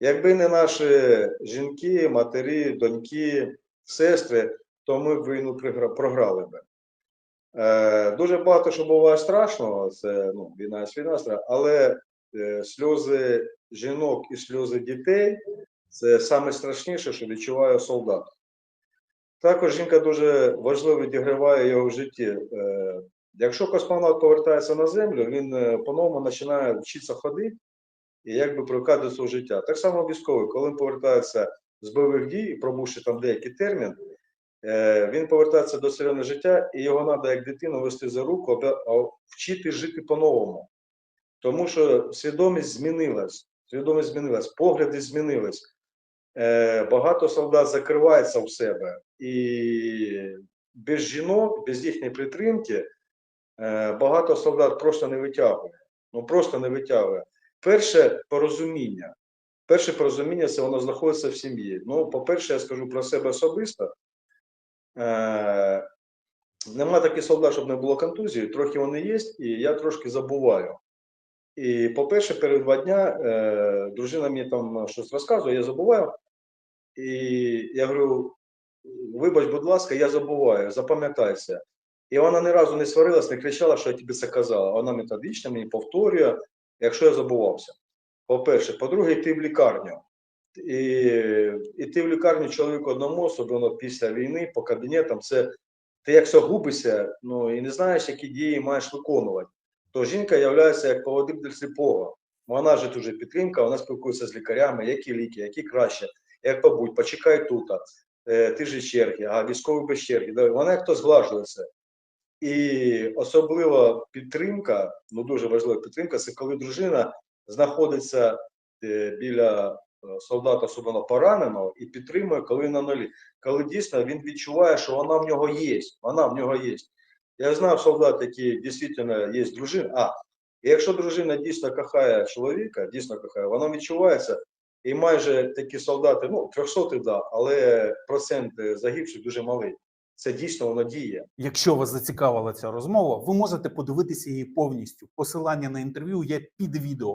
Якби не наші жінки, матері, доньки, сестри, то ми б війну програли би. Е, дуже багато що буває страшного, це ну, війна є війна, але е, сльози жінок і сльози дітей це саме страшніше, що відчуває солдат. Також жінка дуже важливо відіграває його в житті. Е, якщо космонавт повертається на землю, він е, по-новому починає вчитися ходити і якби привикати до свого життя. Так само військовий, коли він повертається з бойових дій, пробувши там деякий термін, е, він повертається до цивільного життя, і його треба як дитину вести за руку, а вчити жити по-новому. Тому що свідомість змінилась, свідомість змінилась, погляди змінились. Е, багато солдат закривається в себе, і без жінок, без їхньої підтримки, е, багато солдат просто не витягує. Ну просто не витягує. Перше порозуміння. Перше порозуміння це воно знаходиться в сім'ї. Ну, по-перше, я скажу про себе особисто. Е, нема таких солдат, щоб не було контузії, трохи вони є, і я трошки забуваю. І, по-перше, перед два дня е, дружина мені там щось розказує, я забуваю. І я говорю: вибач, будь ласка, я забуваю, запам'ятайся. І вона ні разу не сварилась, не кричала, що я тобі це казала. Вона методично мені повторює, якщо я забувався. По-перше, по-друге, йти в лікарню. І йти в лікарню чоловіку одному, особливо після війни, по кабінетам, це ти як загубишся, ну і не знаєш, які дії маєш виконувати. То жінка є як поводир для сліпого. Вона ж дуже підтримка, вона спілкується з лікарями, які ліки, які краще, як побудь, почекай тут, е, ти ж черги, а військовий без черги. Вона як то зглажується. І особлива підтримка, ну дуже важлива підтримка, це коли дружина знаходиться е, біля е, солдата, особливо пораненого, і підтримує, коли на нулі. Коли дійсно він відчуває, що вона в нього є. Вона в нього є. Я знав солдат, які дійсно є дружина. А, і якщо дружина дійсно кохає чоловіка, дійсно кохає, вона відчувається. І майже такі солдати, ну, 300 да, але процент е, загибших дуже малий. Це дійсно воно діє. Якщо вас зацікавила ця розмова, ви можете подивитися її повністю. Посилання на інтерв'ю є під відео.